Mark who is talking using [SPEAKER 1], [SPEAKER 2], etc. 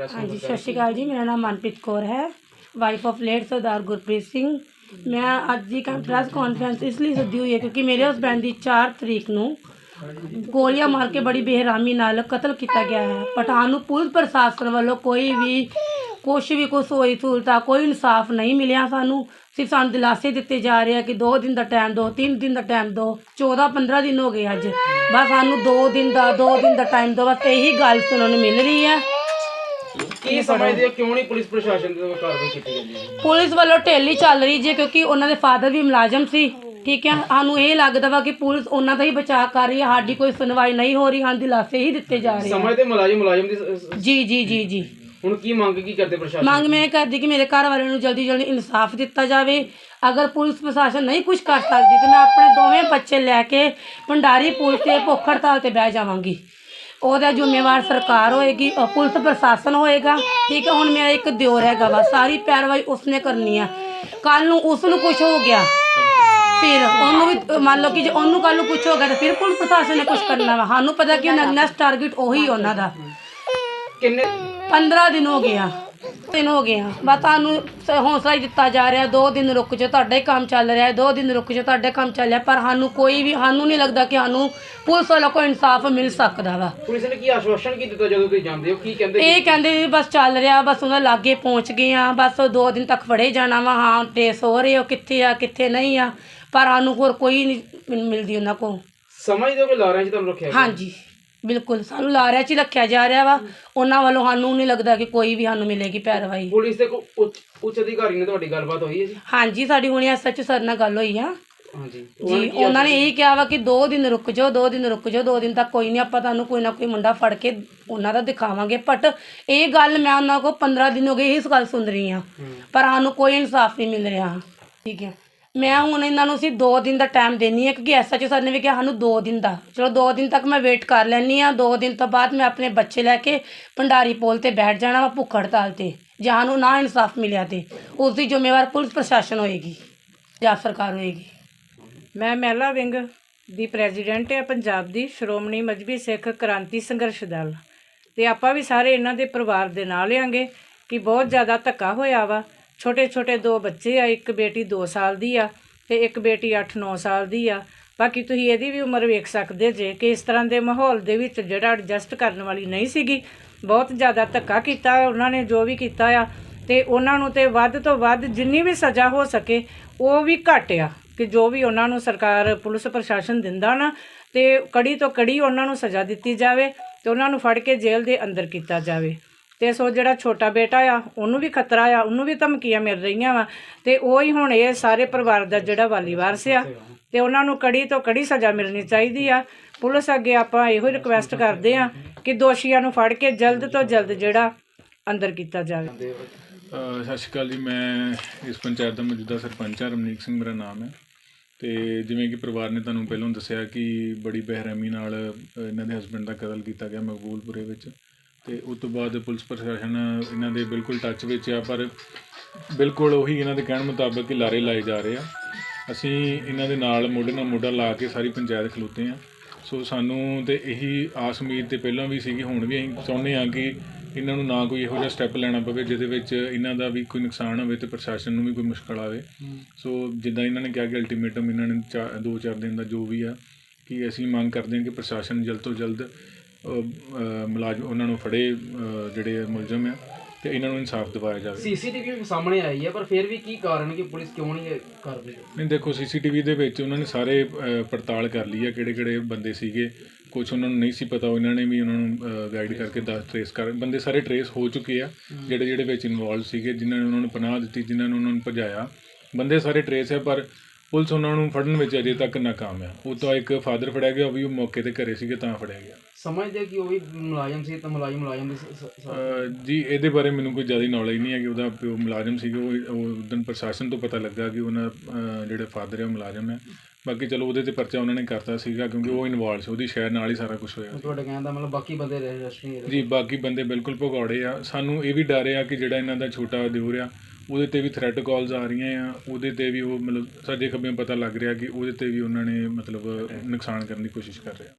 [SPEAKER 1] Press
[SPEAKER 2] ਹਾਂਜੀ ਸਤਿ ਸ਼੍ਰੀ ਅਕਾਲ ਜੀ। ਮੇਰਾ ਨਾਮ ਮਨਪ੍ਰੀਤ ਕੌਰ ਹੈ। Wife of late Sardar Gurpreet Singh. ਮੈਂ ਅੱਜ ਦੀ ਪ੍ਰੈਸ ਕਾਨਫਰੰਸ ਇਸ ਲਈ ਸੱਦੀ ਹੋਈ ਹੈ ਕਿਉਂਕਿ ਮੇਰੇ ਹਸਬੈਂਡ ਦੀ 4 ਤਰੀਕ ਨੂੰ ਗੋਲੀਆਂ ਮਾਰ ਕੇ ਬੜੀ ਬੇਰਹਿਮੀ ਨਾਲ ਕਤਲ ਕੀਤਾ ਗਿਆ ਹੈ। ਪਠਾਨ ਨੂੰ ਪੁਲਿਸ ਪ੍ਰਸ਼ਾਸਨ ਵੱਲੋਂ ਕੋਈ ਵੀ ਕੁਛ ਵੀ ਕੋਈ ਸੋਈ ਸਹੂਲਤਾਂ ਕੋਈ ਇਨਸਾਫ ਨਹੀਂ ਮਿਲਿਆ ਸਾਨੂੰ। ਸਿਰਫ ਸਾਨੂੰ ਦਿਲਾਸੇ ਦਿੱਤੇ ਜਾ ਰਹੇ ਆ ਕਿ 2 ਦਿਨ ਦਾ ਟਾਈਮ ਦਿਓ 3 ਦਿਨ ਦਾ ਟਾਈਮ ਦਿਓ 14 15 ਦਿਨ ਹੋ ਗਏ ਅੱਜ। ਬਸ ਸਾਨੂੰ 2 ਦਿਨ ਦਾ 2 ਦਿਨ ਦਾ ਟਾਈਮ ਦਿਓ ਬਸ ਇਹੀ ਗੱਲ ਸੁਣਨ ਨੂੰ ਮਿਲ ਰਹੀ ਹੈ।
[SPEAKER 1] ਕੀ ਸਮਝਦੇ ਹੋ? ਕਿਉਂ ਨਹੀਂ ਪੁਲਿਸ ਪ੍ਰਸ਼ਾਸਨ ਦੀ ਕਾਰਵਾਈ ਕੀਤੀ ਜਾਂਦੀ ਹੈ?
[SPEAKER 2] ਪੁਲਿਸ ਵੱਲੋਂ ਢਿੱਲੀ ਚੱਲ ਰਹੀ ਜੇ ਕਿਉਂਕਿ ਉਹਨਾਂ ਦੇ ਫਾਦਰ ਵੀ ਮੁਲਾਜ਼ਮ ਸੀ ਠੀਕ ਹੈ? ਸਾਨੂੰ ਇਹ ਲੱਗਦਾ ਵਾ ਕਿ ਪੁਲਿਸ ਉਹਨਾਂ ਦਾ ਹੀ ਬਚਾਅ ਕਰ ਰਹੀ ਹੈ ਸਾਡੀ ਕੋਈ ਸੁਣਵਾਈ ਨਹੀਂ ਹੋ ਰਹੀ ਹਾਂ ਦਿਲਾਸੇ ਹੀ ਦਿੱਤੇ ਜਾ ਰਹੇ
[SPEAKER 1] ਸਮਝਦੇ ਮੁਲਾਜ਼ਮ ਮੁਲਾਜ਼ਮ ਦੀ ਸ- ਸ-
[SPEAKER 2] ਜੀ ਜੀ ਜੀ ਜੀ।
[SPEAKER 1] ਹੁਣ ਕੀ ਮੰਗ ਕੀ ਕਰਦੇ ਪ੍ਰਸ਼ਾਸਨ?
[SPEAKER 2] ਮੰਗ ਮੈਂ ਇਹ ਕਰਦੀ ਕਿ ਮੇਰੇ ਘਰ ਵਾਲਿਆਂ ਨੂੰ ਜਲਦੀ ਜਲਦੀ ਇਨਸਾਫ ਦਿੱਤਾ ਜਾਵੇ। ਅਗਰ ਪੁਲਿਸ ਪ੍ਰਸ਼ਾਸਨ ਨਹੀਂ ਕੁਝ ਕਰ ਸਕਦੀ ਤੇ ਮੈਂ ਆਪਣੇ ਦੋਵੇਂ ਬੱਚੇ ਲੈ ਕੇ ਭੰਡਾਰੀ ਪੁਲ ਤੇ ਭੁੱਖ ਹੜਤਾਲ ਤੇ ਬਹਿ ਜਾਵਾਂਗੀ। ਉਹਦਾ ਜ਼ਿੰਮੇਵਾਰ ਸਰਕਾਰ ਹੋਏਗੀ ਅ, ਪੁਲਿਸ ਪ੍ਰਸ਼ਾਸਨ ਹੋਏਗਾ। ਠੀਕ ਹੈ ਹੁਣ ਮੇਰਾ ਇੱਕ ਦਿਓਰ ਹੈਗਾ ਵਾ ਸਾਰੀ ਪੈਰਵਾਈ ਉਸਨੇ ਕਰਨੀ ਆ। ਕੱਲ ਨੂੰ ਉਸ ਨੂੰ ਕੁਝ ਹੋ ਗਿਆ। ਫਿਰ ਉਹਨੂੰ ਵੀ ਅ, ਮੰਨ ਲਓ ਕਿ ਜੇ ਉਹਨੂੰ ਕੱਲ ਨੂੰ ਕੁਝ ਹੋ ਗਿਆ ਤਾਂ ਫਿਰ ਪੁਲਿਸ ਪ੍ਰਸ਼ਾਸਨ ਨੇ ਕੁਝ ਕਰਨਾ ਵਾ। ਸਾਨੂੰ ਪਤਾ ਕਿ ਉਹਨਾਂ ਨੈਕਸਟ ਟਾਰਗੇਟ ਉਹੀ ਉਹਨਾਂ ਦਾ।
[SPEAKER 1] ਕਿੰਨੇ
[SPEAKER 2] 15 ਦਿਨ ਹੋ ਗਏ ਆ। ਦਿਨ ਹੋ ਗਏ ਆ ਬਸ ਤੁਹਾਨੂੰ ਸ- ਹੌਸਲਾ ਹੀ ਦਿੱਤਾ ਜਾ ਰਿਹਾ ਦੋ ਦਿਨ ਰੁਕ ਜਾਓ ਤੁਹਾਡਾ ਹੀ ਕੰਮ ਚੱਲ ਰਿਹਾ ਹੈ ਦੋ ਦਿਨ ਰੁਕ ਜਾਓ ਤੁਹਾਡਾ ਕੰਮ ਚੱਲ ਰਿਹਾ ਪਰ ਸਾਨੂੰ ਕੋਈ ਵੀ ਸਾਨੂੰ ਨਹੀਂ ਲੱਗਦਾ ਕਿ ਸਾਨੂੰ ਪੁਲਿਸ ਵੱਲੋਂ ਕੋਈ ਇਨਸਾਫ ਮਿਲ ਸਕਦਾ ਵਾ।
[SPEAKER 1] ਪੁਲਿਸ ਨੇ ਕੀ ਆਸ਼ਵਾਸਨ ਕੀ ਦਿੱਤਾ ਜਦੋਂ ਤੁਸੀਂ ਜਾਂਦੇ ਹੋ? ਕੀ ਕਹਿੰਦੇ
[SPEAKER 2] ਇਹ ਕਹਿੰਦੇ ਵੀ ਬਸ ਚੱਲ ਰਿਹਾ ਬਸ ਉਹਨਾਂ ਲਾਗੇ ਪਹੁੰਚ ਗਏ ਆ ਬਸ ਦੋ ਦਿਨ ਤੱਕ ਫੜੇ ਜਾਣਾ ਵਾ ਹਾਂ ਟੇਸ ਹੋ ਰਹੇ ਹੋ ਕਿੱਥੇ ਆ ਕਿੱਥੇ ਨਹੀਂ ਆ ਪਰ ਸਾਨੂੰ ਹੋਰ ਕੋਈ ਨਹੀਂ ਮਿਲ- ਮਿਲਦੀ ਉਹਨਾਂ ਕੋਲ।
[SPEAKER 1] ਸਮਝਦੇ ਹੋ ਕਿ ਲਾਰਿਆਂ 'ਚ ਤੁਹਾਨੂੰ ਰੱਖਿਆ ਗਿਆ?
[SPEAKER 2] ਹਾਂਜੀ। ਬਿਲਕੁਲ ਸਾਨੂੰ ਲਾਰਿਆਂ 'ਚ ਹੀ ਰੱਖਿਆ ਜਾ ਰਿਹਾ ਵਾ। ਉਹਨਾਂ ਵੱਲੋਂ ਸਾਨੂੰ ਨਹੀਂ ਲੱਗਦਾ ਕਿ ਕੋਈ ਵੀ ਸਾਨੂੰ ਮਿਲੇਗੀ ਪੈਰਵਾਈ।
[SPEAKER 1] ਪੁਲਿਸ ਦੇ ਕੋ ਉੱਚ ਉੱਚ ਅਧਿਕਾਰੀ ਨਾਲ ਤੁਹਾਡੀ ਗੱਲਬਾਤ ਹੋਈ ਹੈ ਜੀ?
[SPEAKER 2] ਹਾਂਜੀ ਸਾਡੀ ਹੁਣੇ ਐਸਐਚ ਸਰ ਨਾਲ ਗੱਲ ਹੋਈ ਆ।
[SPEAKER 1] ਹਾਂਜੀ।
[SPEAKER 2] ਜੀ ਉਹਨਾਂ ਨੇ ਇਹੀ ਕਿਹਾ ਵਾ ਕਿ 2 ਦਿਨ ਰੁਕ ਜਾਓ 2 ਦਿਨ ਰੁਕ ਜਾਓ 2 ਦਿਨ ਤੱਕ ਕੋਈ ਨਹੀਂ ਆਪਾਂ ਤੁਹਾਨੂੰ ਕੋਈ ਨਾ ਕੋਈ ਮੁੰਡਾ ਫੜ ਕੇ ਉਹਨਾਂ ਦਾ ਦਿਖਾਵਾਂਗੇ। ਬਟ ਇਹ ਗੱਲ ਮੈਂ ਉਹਨਾਂ ਕੋਲ 15 ਦਿਨ ਹੋ ਗਏ ਇਸ ਗੱਲ ਸੁਣ ਰਹੀ ਹੂੰ। ਪਰ ਸਾਨੂੰ ਕੋਈ ਇਨਸਾਫ ਨਹੀਂ ਮਿਲ ਰਿਹਾ। ਠੀਕ ਹੈ। ਮੈਂ ਹੁਣ ਇਹਨਾਂ ਨੂੰ ਅਸੀਂ 2 ਦਿਨ ਦਾ ਟਾਈਮ ਦੇਣੀ ਹੈ ਕਿਉਂਕਿ ਐਸਐਚ ਸਰ ਨੇ ਵੀ ਕਿਹਾ ਸਾਨੂੰ 2 ਦਿਨ ਦਾ। ਚਲੋ 2 ਦਿਨ ਤੱਕ ਮੈਂ ਵੇਟ ਕਰ ਲੈਣੀ ਆ 2 ਦਿਨ ਤੋਂ ਬਾਅਦ ਮੈਂ ਆਪਣੇ ਬੱਚੇ ਲੈ ਕੇ ਭੰਡਾਰੀ ਪੋਲ ਤੇ ਬੈਠ ਜਾਣਾ ਵਾ ਭੁੱਖ ਹੜਤਾਲ ਤੇ, ਜਾਂ ਨੂੰ ਨਾ ਇਨਸਾਫ ਮਿਲਿਆ ਤੇ ਉਸ ਦੀ ਜ਼ਿੰਮੇਵਾਰ ਪੁਲਿਸ ਪ੍ਰਸ਼ਾਸਨ ਹੋਏਗੀ, ਜਾਂ ਸਰਕਾਰ ਹੋਏਗੀ।
[SPEAKER 3] ਮੈਂ ਮਹਿਲਾ ਵਿੰਗ ਦੀ ਪ੍ਰੈਜ਼ੀਡੈਂਟ ਹੈ ਪੰਜਾਬ ਦੀ ਸ਼੍ਰੋਮਣੀ ਮਜਬੀ ਸਿੱਖ ਕ੍ਰਾਂਤੀ ਸੰਘਰਸ਼ ਦਲ। ਤੇ ਆਪਾਂ ਵੀ ਸਾਰੇ ਇਹਨਾਂ ਦੇ ਪਰਿਵਾਰ ਦੇ ਨਾਲ ਆਂਗੇ, ਕਿ ਬਹੁਤ ਜ਼ਿਆਦਾ ਧੱਕਾ ਹੋਇਆ ਵਾ। ਛੋਟੇ ਛੋਟੇ ਦੋ ਬੱਚੇ ਆ, ਇੱਕ ਬੇਟੀ 2 ਸਾਲ ਦੀ ਆ ਤੇ ਇੱਕ ਬੇਟੀ 8-9 ਸਾਲ ਦੀ ਆ। ਬਾਕੀ ਤੁਸੀਂ ਇਹਦੀ ਵੀ ਉਮਰ ਵੇਖ ਸਕਦੇ ਜੇ ਕਿ ਇਸ ਤਰ੍ਹਾਂ ਦੇ ਮਾਹੌਲ ਦੇ ਵਿੱਚ ਜਿਹੜਾ ਐਡਜਸਟ ਕਰਨ ਵਾਲੀ ਨਹੀਂ ਸੀਗੀ, ਬਹੁਤ ਜ਼ਿਆਦਾ ਧੱਕਾ ਕੀਤਾ ਉਹਨਾਂ ਨੇ, ਜੋ ਵੀ ਕੀਤਾ ਆ ਤੇ ਉਹਨਾਂ ਨੂੰ ਤੇ ਵੱਧ ਤੋਂ ਵੱਧ ਜਿੰਨੀ ਵੀ ਸਜ਼ਾ ਹੋ ਸਕੇ ਉਹ ਵੀ ਘੱਟ ਆ ਕਿ ਜੋ ਵੀ ਉਹਨਾਂ ਨੂੰ ਸਰਕਾਰ, ਪੁਲਿਸ ਪ੍ਰਸ਼ਾਸਨ ਦਿੰਦਾ ਨਾ ਤੇ ਕੜੀ ਤੋਂ ਕੜੀ ਉਹਨਾਂ ਨੂੰ ਸਜ਼ਾ ਦਿੱਤੀ ਜਾਵੇ ਤੇ ਉਹਨਾਂ ਨੂੰ ਫੜ ਕੇ ਜੇਲ੍ਹ ਦੇ ਅੰਦਰ ਕੀਤਾ ਜਾਵੇ। ਤੇ ਸੋ ਜਿਹੜਾ ਛੋਟਾ ਬੇਟਾ ਆ, ਉਹਨੂੰ ਵੀ ਖਤਰਾ ਆ, ਉਹਨੂੰ ਵੀ ਧਮਕੀਆਂ ਮਿਲ ਰਹੀਆਂ ਵਾ। ਤੇ ਉਹ ਹੀ ਹੁਣ ਇਹ ਸਾਰੇ ਪਰਿਵਾਰ ਦਾ ਜਿਹੜਾ ਵਾਲੀ ਵਾਰਸ ਆ, ਤੇ ਉਹਨਾਂ ਨੂੰ ਕੜੀ ਤੋਂ ਕੜੀ ਸਜ਼ਾ ਮਿਲਣੀ ਚਾਹੀਦੀ ਆ। ਪੁਲਿਸ ਅੱਗੇ ਆਪਾਂ ਇਹੋ ਹੀ ਰਿਕੁਐਸਟ ਕਰਦੇ ਆ ਕਿ ਦੋਸ਼ੀਆਂ ਨੂੰ ਫੜ ਕੇ ਜਲਦ ਤੋਂ ਜਲਦ ਜਿਹੜਾ ਅੰਦਰ ਕੀਤਾ ਜਾਵੇ।
[SPEAKER 4] ਸਤਿ ਸ਼੍ਰੀ ਅਕਾਲ ਜੀ, ਮੈਂ ਇਸ ਪੰਚਾਇਤ ਦਾ ਮੌਜੂਦਾ ਸਰਪੰਚ ਹਾਂ ਰਮਨੀਕ ਸਿੰਘ ਮੇਰਾ ਨਾਮ ਹੈ। ਤੇ ਜਿਵੇਂ ਕਿ ਪਰਿਵਾਰ ਨੇ ਤੁਹਾਨੂੰ ਪਹਿਲਾਂ ਦੱਸਿਆ ਕਿ ਬੜੀ ਬੇਰਹਿਮੀ ਨਾਲ ਇਹਨਾਂ ਦੇ ਹਸਬੰਡ ਦਾ ਕਤਲ ਕੀਤਾ ਗਿਆ ਮਕਬੂਲਪੁਰੇ ਵਿੱਚ। ਤੇ ਉਸ ਤੋਂ ਬਾਅਦ ਪੁਲਿਸ ਪ੍ਰਸ਼ਾਸਨ ਇਹਨਾਂ ਦੇ ਬਿਲਕੁਲ ਟੱਚ ਵਿੱਚ ਆ ਪਰ ਬਿਲਕੁਲ ਉਹੀ ਇਹਨਾਂ ਦੇ ਕਹਿਣ ਮੁਤਾਬਕ ਹੀ ਲਾਰੇ ਲਾਏ ਜਾ ਰਹੇ ਆ। ਅਸੀਂ ਇਹਨਾਂ ਦੇ ਨਾਲ ਮੋਢੇ ਨਾਲ ਮੋਢਾ ਲਾ ਕੇ ਸਾਰੀ ਪੰਚਾਇਤ ਖਲੋਤੇ ਆ। ਸੋ ਸਾਨੂੰ ਤੇ ਇਹੀ ਆਸ ਉਮੀਦ ਤੇ ਪਹਿਲਾਂ ਵੀ ਸੀਗੀ ਹੁਣ ਵੀ ਅਸੀਂ ਚਾਹੁੰਦੇ ਆ ਕਿ ਇਹਨਾਂ ਨੂੰ ਨਾ ਕੋਈ ਇਹੋ ਜਿਹਾ ਸਟੈਪ ਲੈਣਾ ਪਵੇ ਜਿਹਦੇ ਵਿੱਚ ਇਹਨਾਂ ਦਾ ਵੀ ਕੋਈ ਨੁਕਸਾਨ ਹੋਵੇ ਤੇ ਪ੍ਰਸ਼ਾਸਨ ਨੂੰ ਵੀ ਕੋਈ ਮੁਸ਼ਕਲ ਆਵੇ। ਸੋ ਜਿੱਦਾਂ ਇਹਨਾਂ ਨੇ ਕਿਹਾ ਕਿ ਅਲਟੀਮੇਟਮ ਇਹਨਾਂ ਨੇ ਚਾ- ਦੋ ਚਾਰ ਦਿਨ ਦਾ ਜੋ ਵੀ ਆ ਕਿ ਅਸੀਂ ਮੰਗ ਕਰਦੇ ਹਾਂ ਕਿ ਪ੍ਰਸ਼ਾਸਨ ਜਲਦ ਤੋਂ ਜਲਦ ਮੁਲਾਜ਼ਮ ਉਹਨਾਂ ਨੂੰ ਫੜੇ ਜਿਹੜੇ ਮੁਲਜ਼ਮ ਆ ਤੇ ਇਹਨਾਂ ਨੂੰ ਇਨਸਾਫ ਦਿਵਾਇਆ ਜਾਵੇ।
[SPEAKER 1] ਸੀਸੀਟੀਵੀ ਵੀ ਸਾਹਮਣੇ ਆਈ ਹੈ ਪਰ ਫਿਰ ਵੀ ਕੀ ਕਾਰਨ ਕਿ ਪੁਲਿਸ ਕਿਉਂ ਨਹੀਂ ਕਰ ਰਹੀ
[SPEAKER 4] ਨਹੀਂ ਦੇਖੋ ਸੀਸੀਟੀਵੀ ਦੇ ਵਿੱਚ ਉਹਨਾਂ ਨੇ ਸਾਰੇ ਪੜਤਾਲ ਕਰ ਲਈ ਆ ਕਿਹੜੇ ਕਿਹੜੇ ਬੰਦੇ ਸੀਗੇ ਕੁਝ ਉਹਨਾਂ ਨੂੰ ਨਹੀਂ ਸੀ ਪਤਾ ਉਹਨਾਂ ਨੇ ਵੀ ਉਹਨਾਂ ਨੂੰ ਗਾਈਡ ਕਰਕੇ ਦੱਸ ਟ੍ਰੇਸ ਕਰ ਬੰਦੇ ਸਾਰੇ ਟ੍ਰੇਸ ਹੋ ਚੁੱਕੇ ਆ ਜਿਹੜੇ ਜਿਹੜੇ ਵਿੱਚ ਇਨਵੋਲਵ ਸੀਗੇ ਜਿਨ੍ਹਾਂ ਨੇ ਉਹਨਾਂ ਨੂੰ ਪਨਾਹ ਦਿੱਤੀ ਜਿਨ੍ਹਾਂ ਨੇ ਉਹਨਾਂ ਨੂੰ ਭਜਾਇਆ ਬੰਦੇ ਸਾਰੇ ਟ੍ਰੇਸ ਹੈ ਪਰ ਪੁਲਿਸ ਉਹਨਾਂ ਨੂੰ ਫੜਨ ਵਿੱਚ ਅਜੇ ਤੱਕ ਨਾਕਾਮ ਆ। ਉਹ ਤਾਂ ਇੱਕ ਫਾਦਰ ਫੜਿਆ ਗਿਆ ਉਹ ਵੀ ਉਹ ਮੌਕੇ ਤੇ ਘਰੇ ਸੀਗੇ ਤਾਂ ਫੜਿਆ ਗਿਆ।
[SPEAKER 1] ਸਮਝਦੇ ਕਿ ਉਹ ਵੀ ਮੁਲਾਜ਼ਮ ਸੀ ਤਾਂ ਮੁਲਾਜ਼ਮ ਮੁਲਾਜ਼ਮ ਦੀ ਸ- ਸ- ਸ-
[SPEAKER 4] ਅਹ ਜੀ ਇਹਦੇ ਬਾਰੇ ਮੈਨੂੰ ਕੋਈ ਜ਼ਿਆਦਾ ਨੌਲੇਜ ਨਹੀਂ ਹੈ ਕਿ ਉਹਦਾ ਪਿਓ ਮੁਲਾਜ਼ਮ ਸੀਗਾ ਉਹ ਉਹ ਉਦੋਂ ਪ੍ਰਸ਼ਾਸਨ ਤੋਂ ਪਤਾ ਲੱਗਾ ਕਿ ਉਹਨਾਂ ਅਹ ਜਿਹੜੇ ਫਾਦਰ ਹੈ ਉਹ ਮੁਲਾਜ਼ਮ ਹੈ ਬਾਕੀ ਚਲੋ ਉਹਦੇ ਤੇ ਪਰਚਾ ਉਹਨਾਂ ਨੇ ਕਰਤਾ ਸੀਗਾ ਕਿਉਂਕਿ ਉਹ ਇਨਵੋਲਵ ਸੀ ਉਹਦੀ ਸ਼ਹਿਰ ਨਾਲ ਹੀ ਸਾਰਾ ਕੁਝ ਹੋਇਆ
[SPEAKER 1] ਤੁਹਾਡੇ ਕਹਿਣ ਦਾ ਮਤਲਬ ਬਾਕੀ ਬੰਦੇ ਰਜਿਸਟਰ।
[SPEAKER 4] ਜੀ ਬਾਕੀ ਬੰਦੇ ਬਿਲਕੁਲ ਭਗੌੜੇ ਆ। ਸਾਨੂੰ ਇਹ ਵੀ ਡਰ ਆ ਕਿ ਜਿਹੜਾ ਇਹਨਾਂ ਦਾ ਛੋਟਾ ਦਿਓਰ ਆ ਉਹਦੇ ਤੇ ਵੀ ਥ੍ਰੈਟ ਕਾਲਸ ਆ ਰਹੀਆਂ ਆ, ਉਹਦੇ ਤੇ ਵੀ ਉਹ ਮਤਲਬ ਸਾਡੇ ਖੱਬੇ ਪਤਾ ਲੱਗ ਰਿਹਾ ਕਿ ਉਹਦੇ ਤੇ ਵੀ ਉਹਨਾਂ ਨੇ ਮਤਲਬ ਨੁਕਸਾਨ ਕਰਨ ਦੀ ਕੋਸ਼ਿਸ਼ ਕਰ ਰਹੇ ਆ।